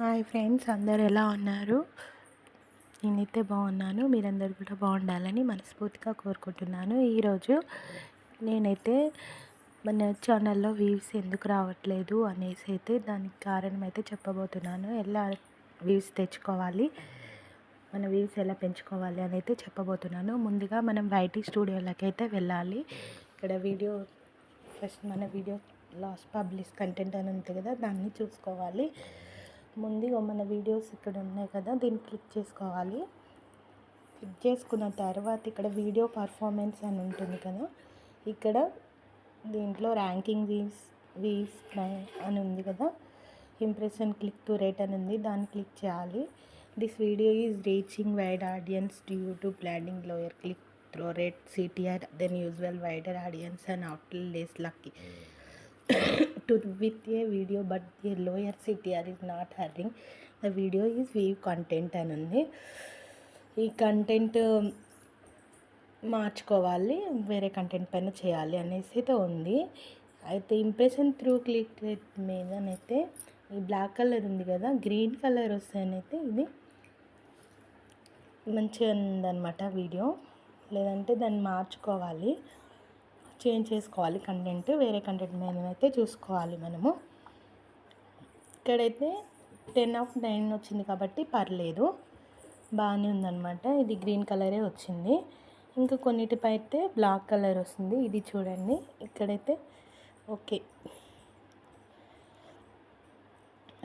Hi friends అందరు ఎలా ఉన్నారు? నేనైతే బాగున్నాను. మీరందరూ కూడా బాగుండాలని మనస్ఫూర్తిగా కోరుకుంటున్నాను. ఈరోజు నేనైతే మన ఛానల్లో వ్యూస్ ఎందుకు రావట్లేదు అనేసి అయితే దానికి కారణం అయితే చెప్పబోతున్నాను. ఎలా వ్యూస్ తెచ్చుకోవాలి? మన వ్యూస్ ఎలా పెంచుకోవాలి అని అయితే చెప్పబోతున్నాను. ముందుగా మనం వైటీ స్టూడియోలకి అయితే వెళ్ళాలి. ఇక్కడ వీడియో ఫస్ట్ మన వీడియో లాస్ట్ పబ్లిష్ కంటెంట్ అని ఉంది కదా దాన్ని చూసుకోవాలి. ముందుగా మన వీడియోస్ ఇక్కడ ఉన్నాయి కదా దీన్ని క్లిక్ చేసుకోవాలి. క్లిక్ చేసుకున్న తర్వాత ఇక్కడ వీడియో పర్ఫార్మెన్స్ అని ఉంటుంది కదా ఇక్కడ దీంట్లో ర్యాంకింగ్ వీస్ వీస్ అని ఉంది కదా ఇంప్రెషన్ క్లిక్ టు రేట్ అని ఉంది దాన్ని క్లిక్ చేయాలి. This video is reaching wide audience due to planning lower click through rate CTR then usual wider audience and out lace lucky. To with a video but the lower CTR is not having. The video is view content అని ఉంది. ఈ content మార్చుకోవాలి వేరే content పైన చేయాలి అనేసి అయితే ఉంది. అయితే ఇంప్రెషన్ త్రూ క్లిక్ మీదనైతే ఈ బ్లాక్ కలర్ ఉంది కదా గ్రీన్ కలర్ వస్తేనైతే ఇది మంచిగా ఉందన్నమాట వీడియో లేదంటే దాన్ని మార్చుకోవాలి. చేంజ్ చేసుకోవాలి. కంటెంట్ వేరే కంటెంట్ మీద అయితే చూసుకోవాలి మనము. ఇక్కడైతే టెన్ ఆఫ్ నైన్ వచ్చింది కాబట్టి పర్లేదు. బాగానే ఉందన్నమాట. ఇది గ్రీన్ కలరే వచ్చింది. ఇంకా కొన్నిటిపై అయితే బ్లాక్ కలర్ వస్తుంది. ఇది చూడండి. ఇక్కడైతే ఓకే.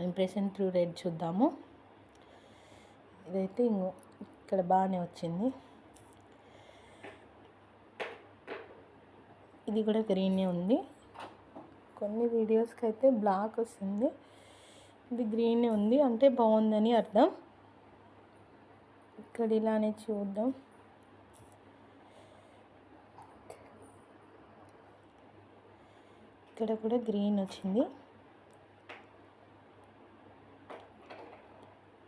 ఇంప్రెషన్ త్రూ రెడ్ చూద్దాము. ఇదైతే ఇంకో ఇక్కడ బాగానే వచ్చింది. ఇది కూడా గ్రీనే ఉంది. కొన్ని వీడియోస్కి అయితే బ్లాక్ వస్తుంది. ఇది గ్రీనే ఉంది. అంటే బాగుందని అర్థం. ఇక్కడ ఇలానే చూద్దాం. ఇక్కడ కూడా గ్రీన్ వచ్చింది.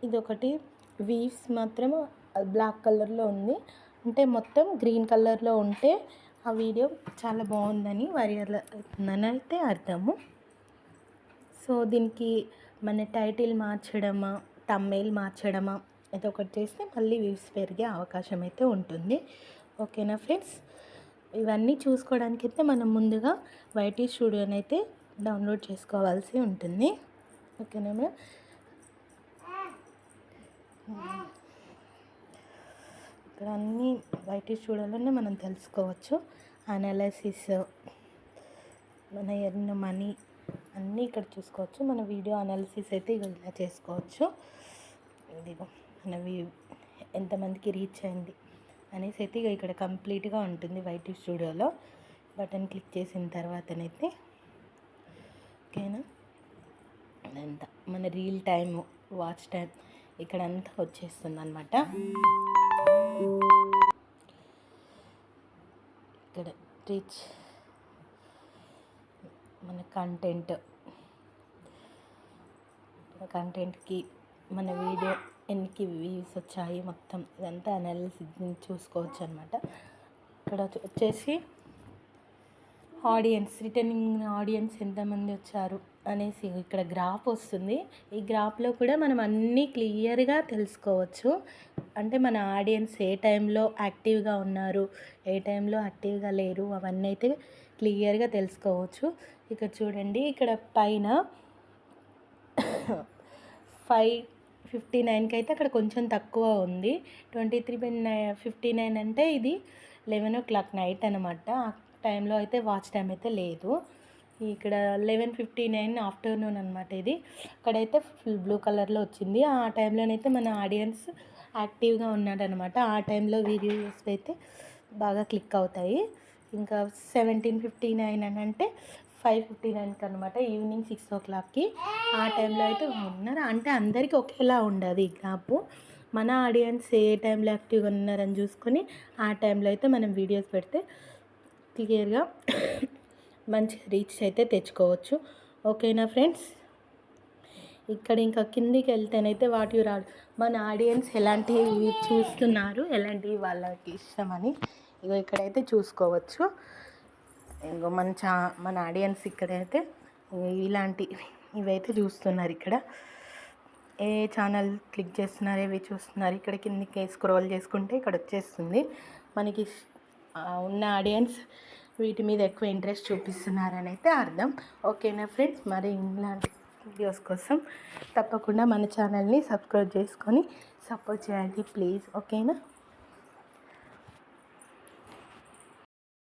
ఇది ఒకటి వీవ్స్ మాత్రం బ్లాక్ కలర్లో ఉంది. అంటే మొత్తం గ్రీన్ కలర్లో ఉంటే ఆ వీడియో చాలా బాగుందని వారి అవుతుందని అయితే అర్థము. సో దీనికి మన టైటిల్ మార్చడమా తమ్మెయిల్ మార్చడమా ఇది ఒకటి చేస్తే మళ్ళీ వ్యూస్ పెరిగే అవకాశం అయితే ఉంటుంది. ఓకేనా ఫ్రెండ్స్? ఇవన్నీ చూసుకోవడానికి అయితే మనం ముందుగా వైటీ స్టూడియోని అయితే డౌన్లోడ్ చేసుకోవాల్సి ఉంటుంది. ఓకేనా మేడం? ఇక్కడ అన్నీ వైటీ స్టూడియోలోనే మనం తెలుసుకోవచ్చు. అనాలసిస్ మన ఎర్న్ మనీ అన్నీ ఇక్కడ చూసుకోవచ్చు. మన వీడియో అనాలిసిస్ అయితే ఇలా చేసుకోవచ్చు. ఇదిగో మన ఎంతమందికి రీచ్ అయింది అనేసి అయితే ఇక ఇక్కడ కంప్లీట్గా ఉంటుంది వైట్ స్టూడియోలో. బటన్ క్లిక్ చేసిన తర్వాతనైతే ఓకేనా? అదంతా మన రీల్ టైము వాచ్ టైం ఇక్కడ అంతా వచ్చేస్తుంది అనమాట ఇక్కడ రీచ్ మన కంటెంట్ కంటెంట్కి మన వీడియో ఎన్నికి వ్యూస్ వచ్చాయి మొత్తం. ఇదంతా అనాలిసిస్ చూసుకోవచ్చు అనమాట ఇక్కడ వచ్చేసి ఆడియన్స్ రిటర్నింగ్ ఆడియన్స్ ఎంతమంది వచ్చారు అనేసి ఇక్కడ గ్రాఫ్ వస్తుంది. ఈ గ్రాఫ్లో కూడా మనం అన్నీ క్లియర్గా తెలుసుకోవచ్చు. అంటే మన ఆడియన్స్ ఏ టైంలో యాక్టివ్గా ఉన్నారు ఏ టైంలో యాక్టివ్గా లేరు అవన్నీ అయితే క్లియర్గా తెలుసుకోవచ్చు. ఇక్కడ చూడండి ఇక్కడ పైన ఫైవ్ ఫిఫ్టీ నైన్కి అయితే అక్కడ కొంచెం తక్కువ ఉంది. ట్వంటీ త్రీ ఫిఫ్టీ నైన్ అంటే ఇది లెవెన్ ఓ క్లాక్ నైట్ అనమాట టైంలో అయితే వాచ్ టైం అయితే లేదు. ఇక్కడ లెవెన్ ఫిఫ్టీ నైన్ ఆఫ్టర్నూన్ అనమాట ఇది. అక్కడైతే ఫుల్ బ్లూ కలర్లో వచ్చింది. ఆ టైంలోనైతే మన ఆడియన్స్ యాక్టివ్గా ఉన్నాడనమాట ఆ టైంలో వీడియోస్ అయితే బాగా క్లిక్ అవుతాయి. ఇంకా సెవెంటీన్ ఫిఫ్టీ నైన్ అని అంటే ఫైవ్ ఫిఫ్టీ నైన్కి అనమాట ఈవినింగ్ సిక్స్ ఓ క్లాక్కి ఆ టైంలో అయితే ఉన్నారు. అంటే అందరికీ ఒకేలా ఉండదు ఈ గ్యాపు. మన ఆడియన్స్ ఏ టైంలో యాక్టివ్గా ఉన్నారని చూసుకొని ఆ టైంలో అయితే మనం వీడియోస్ పెడితే క్లియర్గా మంచి రీచ్ అయితే తెచ్చుకోవచ్చు. ఓకేనా ఫ్రెండ్స్? ఇక్కడ ఇంకా కిందికి వెళ్తేనైతే వాటి రాడ్ మన ఆడియన్స్ ఎలాంటివి చూస్తున్నారు? ఎలాంటివి వాళ్ళకి ఇష్టమని? ఇగో ఇక్కడైతే చూసుకోవచ్చు. ఇంకో మన చా మన ఆడియన్స్ ఇక్కడైతే ఇలాంటి ఇవైతే చూస్తున్నారు ఇక్కడ. ఏ ఛానల్ క్లిక్ చేస్తున్నారు ఏవి చూస్తున్నారు? ఇక్కడ కిందికి స్క్రోల్ చేసుకుంటే ఇక్కడ వచ్చేస్తుంది. మనకి ఉన్న ఆడియన్స్ వీటి మీద ఎక్కువ ఇంట్రెస్ట్ చూపిస్తున్నారని అయితే అర్థం ఓకేనా ఫ్రెండ్స్ మరి ఇలాంటి వీడియోస్ కోసం తప్పకుండా మన ఛానల్ని సబ్స్క్రైబ్ చేసుకొని సపోర్ట్ చేయండి ప్లీజ్ ఓకేనా